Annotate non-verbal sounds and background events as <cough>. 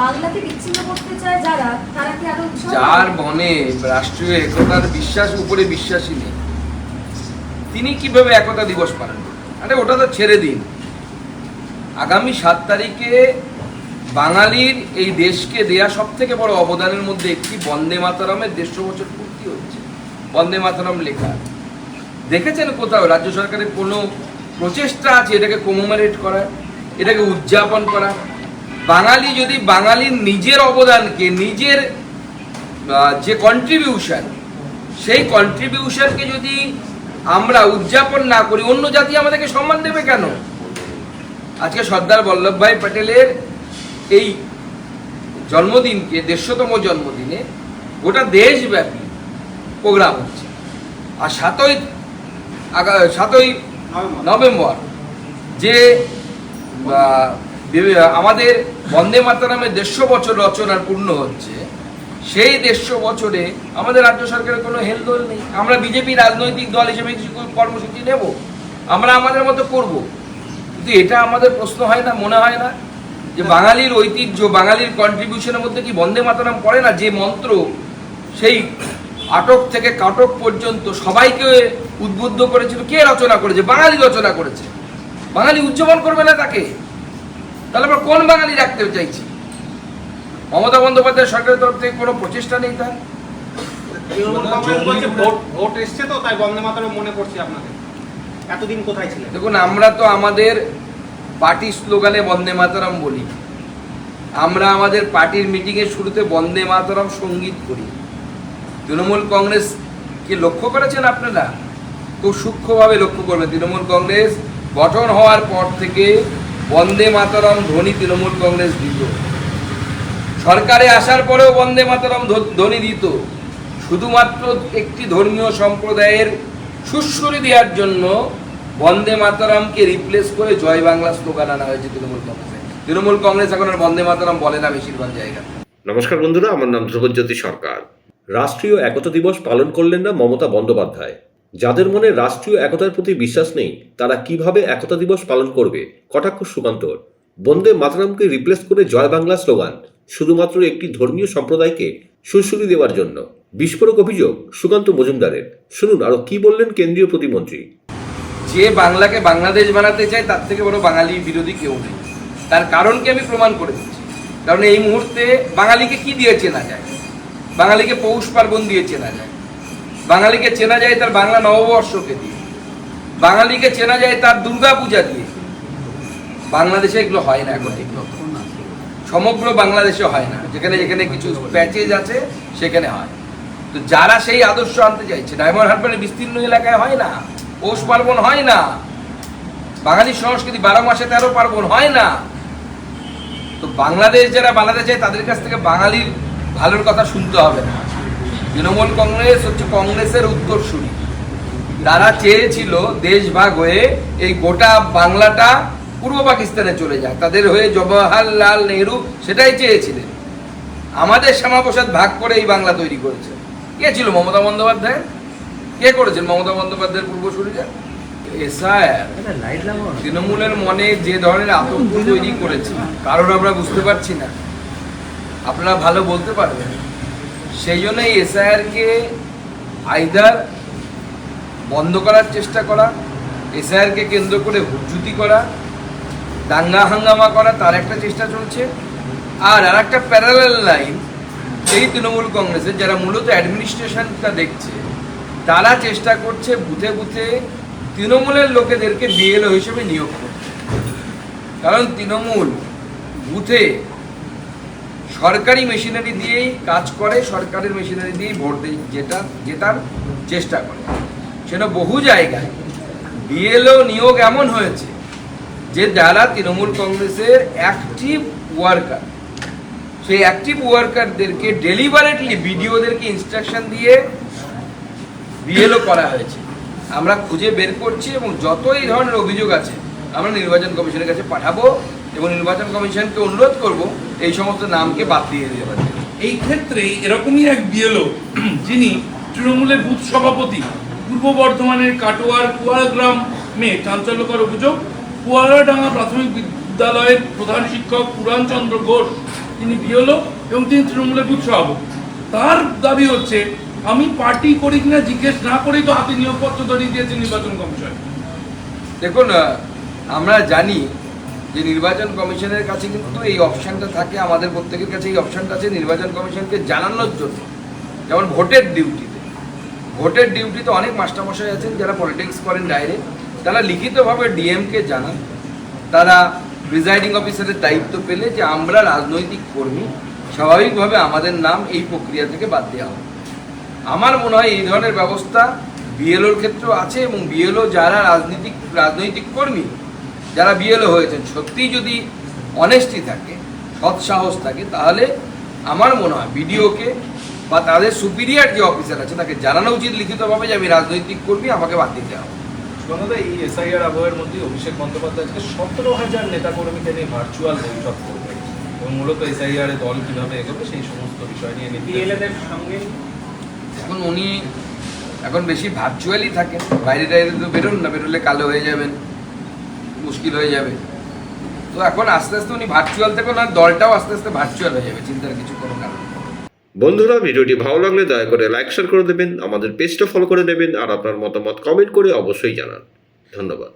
বাংলাকে বিচ্ছিন্ন করতে চায় যারা, তারা কি আরও যার পাবে? মনে রাষ্ট্রীয় একতার বিশ্বাস, উপরে বিশ্বাসী নেই। তিনি কীভাবে একতা দিবস পালন আরে, ওটা তো ছেড়ে দিন। আগামী সাত তারিখে বাঙালির এই দেশকে দেয়া সব থেকে বড় অবদানের মধ্যে একটি বন্দে মাতারামের দেড়শো বছর পূর্তি হচ্ছে। বন্দে মাতারাম লেখা। দেখেছেন কোথাও, রাজ্য সরকারের কোনো প্রচেষ্টা আছে এটাকে কমোমারেট করার এটাকে উদযাপন করা? বাঙালি যদি বাঙালির নিজের অবদানকে, নিজের যে কন্ট্রিবিউশন সেই কন্ট্রিবিউশনকে যদি আমরা উদযাপন না করি, অন্য জাতি আমাদেরকে সম্মান দেবে কেন? আজকে সর্দার বল্লভভাই প্যাটেলের এই জন্মদিনকে, দেড়শোতম জন্মদিনে গোটা দেশব্যাপী প্রোগ্রাম হচ্ছে। আর সাতই সাতই নভেম্বর, যে আমাদের বন্দে মাতারামের দেড়শো বছর রচনার পূর্ণ হচ্ছে। সেই দেড়শো বছরে আমাদের রাজ্য সরকারের কোনো হেলদোল নেই। আমরা বিজেপি রাজনৈতিক দল হিসেবে কিছু কর্মসূচি নেব। আমরা আমাদের মতো করব। কিন্তু এটা আমাদের প্রশ্ন হয় না, মনে হয় না যে বাঙালির ঐতিহ্য, বাঙালির কন্ট্রিবিউশনের মধ্যে কি বন্দে মাতারাম পড়ে না? যে মন্ত্র সেই আটক থেকে কাটক পর্যন্ত সবাইকে উদ্বুদ্ধ করেছিল। কে রচনা করেছে? বাঙালি রচনা করেছে। বাঙালি উদযাপন করবে না তাকে? তাহলে আমরা কোন বাঙালি রাখতে চাইছি? মমতা বন্দ্যোপাধ্যায় সরকারের তরফ থেকে কোনো প্রচেষ্টা নেই তার? তৃণমূল কংগ্রেস বলছে ভোট ভোট। এসছে তো তাই বন্দে মাতারম মনে পড়ছে আপনাদের এতদিন কোথায় ছিলেন? দেখুন আমরা তো আমাদের পার্টি স্লোগানে বন্দে মাতারাম বলি। আমরা আমাদের পার্টির মিটিংয়ের শুরুতে বন্দে মাতারাম সংগীত করি। তৃণমূল কংগ্রেসকে লক্ষ্য করেছেন আপনারা? খুব সূক্ষ্মভাবে লক্ষ্য করবেন। তৃণমূল কংগ্রেস গঠন হওয়ার পর থেকে বন্দে মাতারাম ধ্বনি তৃণমূল কংগ্রেস দিত। সরকারে আসার পরেও বন্দে মাতারাম ধ্ব- ধ্বনি দিত। শুধুমাত্র একটি ধর্মীয় সম্প্রদায়ের সুশ্রী দেওয়ার জন্য বন্দে মাতারামকে রিপ্লেস করে জয় বাংলা স্লোগান আনা হয়েছে তৃণমূল কংগ্রেসে। তৃণমূল কংগ্রেস এখন আর বন্দে মাতারাম বলে না বেশিরভাগ জায়গা নমস্কার বন্ধুরা, আমার নাম ধ্রুবজ্যোতি সরকার। রাষ্ট্রীয় একতা দিবস পালন করলেন না মমতা বন্দ্যোপাধ্যায়। যাদের মনে রাষ্ট্রীয় একতার প্রতি বিশ্বাস নেই, তারা কীভাবে একতা দিবস পালন করবে? কটাক্ষ সুকান্তর বন্দে মাতরমকে রিপ্লেস করে জয় বাংলা স্লোগান শুধুমাত্র একটি ধর্মীয় সম্প্রদায়কে সুশ্রুতি দেওয়ার জন্য। বিস্ফোরক অভিযোগ, সুকান্ত মজুমদারের। শুনুন, আরও কি বললেন কেন্দ্রীয় প্রতিমন্ত্রী? যে বাংলাকে বাংলাদেশ বানাতে চায়, তার থেকে বড় বাঙালি বিরোধী কেউ নেই। তার কারণকে আমি প্রমাণ করে দিচ্ছি। কারণ এই মুহূর্তে বাঙালিকে কি দিয়ে চেনা যায়? বাঙালিকে পৌষ পার্বণ দিয়ে চেনা যায়। বাঙালিকে চেনা যায় তার বাংলা নববর্ষকে দিয়ে। বাঙালিকে চেনা যায় তার দুর্গা পূজা দিয়ে। বাংলাদেশে এগুলো হয় না এখন এগুলো সমগ্র বাংলাদেশে হয় না। যেখানে যেখানে কিছু প্যাচেজ আছে, সেখানে হয়। তো যারা সেই আদর্শ আনতে চাইছে, ডায়মন্ড হারবারের বিস্তীর্ণ এলাকায় হয় না, পৌষ পার্বণ হয় না বাঙালি সংস্কৃতি বারো মাসে তেরো পার্বণ হয় না, তো বাংলাদেশ যারা বানাতে চায়, তাদের কাছ থেকে বাঙালির ভালোর কথা শুনতে হবে না। তৃণমূল কংগ্রেস হচ্ছে কংগ্রেসের উত্তরসূরি। তারা চেয়েছিল দেশ ভাগ হয়ে এই গোটা বাংলাটা পূর্ব পাকিস্তানে চলে যায় তাদের হয়ে জওয়াহরলাল নেহরু সেটাই চেয়েছিলেন। আমাদের শ্যামাপ্রসাদ ভাগ করে এই বাংলা তৈরি করেছে। কে ছিল মমতা বন্দ্যোপাধ্যায়? কে করেছেন মমতা বন্দ্যোপাধ্যায়ের পূর্বসূরিরা? এসআইআর। তৃণমূলের মনে যে ধরনের আতঙ্ক তৈরি করেছে কারণ আমরা বুঝতে পারছি না। আপনারা ভালো বলতে পারবেন। সেই জন্য এই এসআইআরকে আইদার বন্ধ করার চেষ্টা করা এসআইআরকে কেন্দ্র করে হুজ্জুতি করা, দাঙ্গা হাঙ্গামা করা, তার একটা চেষ্টা চলছে। আর আর একটা প্যারালাল লাইন এই তৃণমূল কংগ্রেসের যারা মূলত অ্যাডমিনিস্ট্রেশনটা দেখছে, তারা চেষ্টা করছে বুথে বুথে তৃণমূলের লোকেদেরকে বিএলও হিসেবে নিয়োগ করতে। কারণ তৃণমূল বুথে সরকারি মেশিনারি দিয়েই কাজ করে, সরকারের মেশিনারি দিয়েই ভোট দেয়, যেটা, জেতার চেষ্টা করে। সেটা বহু জায়গায় বিএলও নিয়োগ এমন হয়েছে যে যারা তৃণমূল কংগ্রেসের অ্যাক্টিভ ওয়ার্কার সেই অ্যাক্টিভ ওয়ার্কারদেরকে ডেলিভারেটলি বিডিওদেরকে ইনস্ট্রাকশন দিয়ে বিএলও করা হয়েছে। আমরা খুঁজে বের করছি এবং যত এই ধরনের অভিযোগ আছে, আমরা নির্বাচন কমিশনের কাছে পাঠাবো। এবং নির্বাচন কমিশনকে অনুরোধ করব এই সমস্ত নামকে বাদ দিয়ে দেওয়ার। এই ক্ষেত্রে এরকমই এক বিএলও <clears throat> যিনি তৃণমূলের বুথ সভাপতি পূর্ব বর্ধমানের কাটোয়ার কুয়াগ্রামে চাঞ্চল্যকর অভিযোগ কুয়ারাডাঙ্গা প্রাথমিক বিদ্যালয়ের প্রধান শিক্ষক পুরাণচন্দ্র ঘোষ তিনি বিএলও এবং তিনি তৃণমূলের বুথ সভাপতি তার দাবি হচ্ছে আমি পার্টি করি কিনা জিজ্ঞেস না করেই তো হাতে নিয়োগপত্র ধরিয়ে দিয়েছে নির্বাচন কমিশন দেখুন আমরা জানি যে নির্বাচন কমিশনের কাছে কিন্তু এই অপশানটা থাকে, আমাদের প্রত্যেকের কাছে এই অপশানটা আছে নির্বাচন কমিশনকে জানানোর জন্য। যেমন ভোটের ডিউটিতে। ভোটের ডিউটিতে অনেক মাস্টারমশাই আছেন, যারা পলিটিক্স করেন ডাইরেক্ট। তারা লিখিতভাবে ডিএমকে জানান। তারা প্রিজাইডিং অফিসারের দায়িত্ব পেলে যে আমরা রাজনৈতিক কর্মী, স্বাভাবিকভাবে আমাদের নাম এই প্রক্রিয়া থেকে বাদ দেওয়া হবে। আমার মনে হয় এই ধরনের ব্যবস্থা বিএলওর ক্ষেত্রেও আছে এবং বিএলও যারা রাজনীতিক, রাজনৈতিক কর্মী যারা বিএলও হয়েছেন সত্যিই যদি অনেস্টি থাকে সৎসাহস থাকে তাহলে আমার মনে হয় বিডিওকে বা তাদের সুপিরিয়ার যে অফিসার আছে তাকে জানানো উচিত লিখিতভাবে যে আমি রাজনৈতিক কর্মী আমাকে বাদ দিতে হবে। সুগন্ধা এই এসআইআর আবহের মধ্যে অভিষেক বন্দ্যোপাধ্যায় আজকে সতেরো হাজার নেতাকর্মীকে নিয়ে ভার্চুয়াল বৈঠক করবে এবং মূলত এসআইআর এ দল কীভাবে এগোবে সেই সমস্ত বিষয় নিয়ে বিএলএদের সঙ্গে? এখন উনি এখন বেশি ভার্চুয়ালি থাকেন বাইরে টাইরে তো বেরোন না বেরোলে কালো হয়ে যাবেন। মুশকিল হয়ে যাবে। তো এখন আস্তে আস্তে উনি ভার্চুয়াল থেকে ওনার দলটাও আস্তে আস্তে ভার্চুয়াল হয়ে যাবে চিন্তার কিছু কোনো কারণ। বন্ধুরা, ভিডিওটি ভালো লাগলে দয়া করে লাইক শেয়ার করে দেবেন, আমাদের পেজটা ফলো করে দেবেন আর আপনার মতামত কমেন্ট করে অবশ্যই জানান। ধন্যবাদ।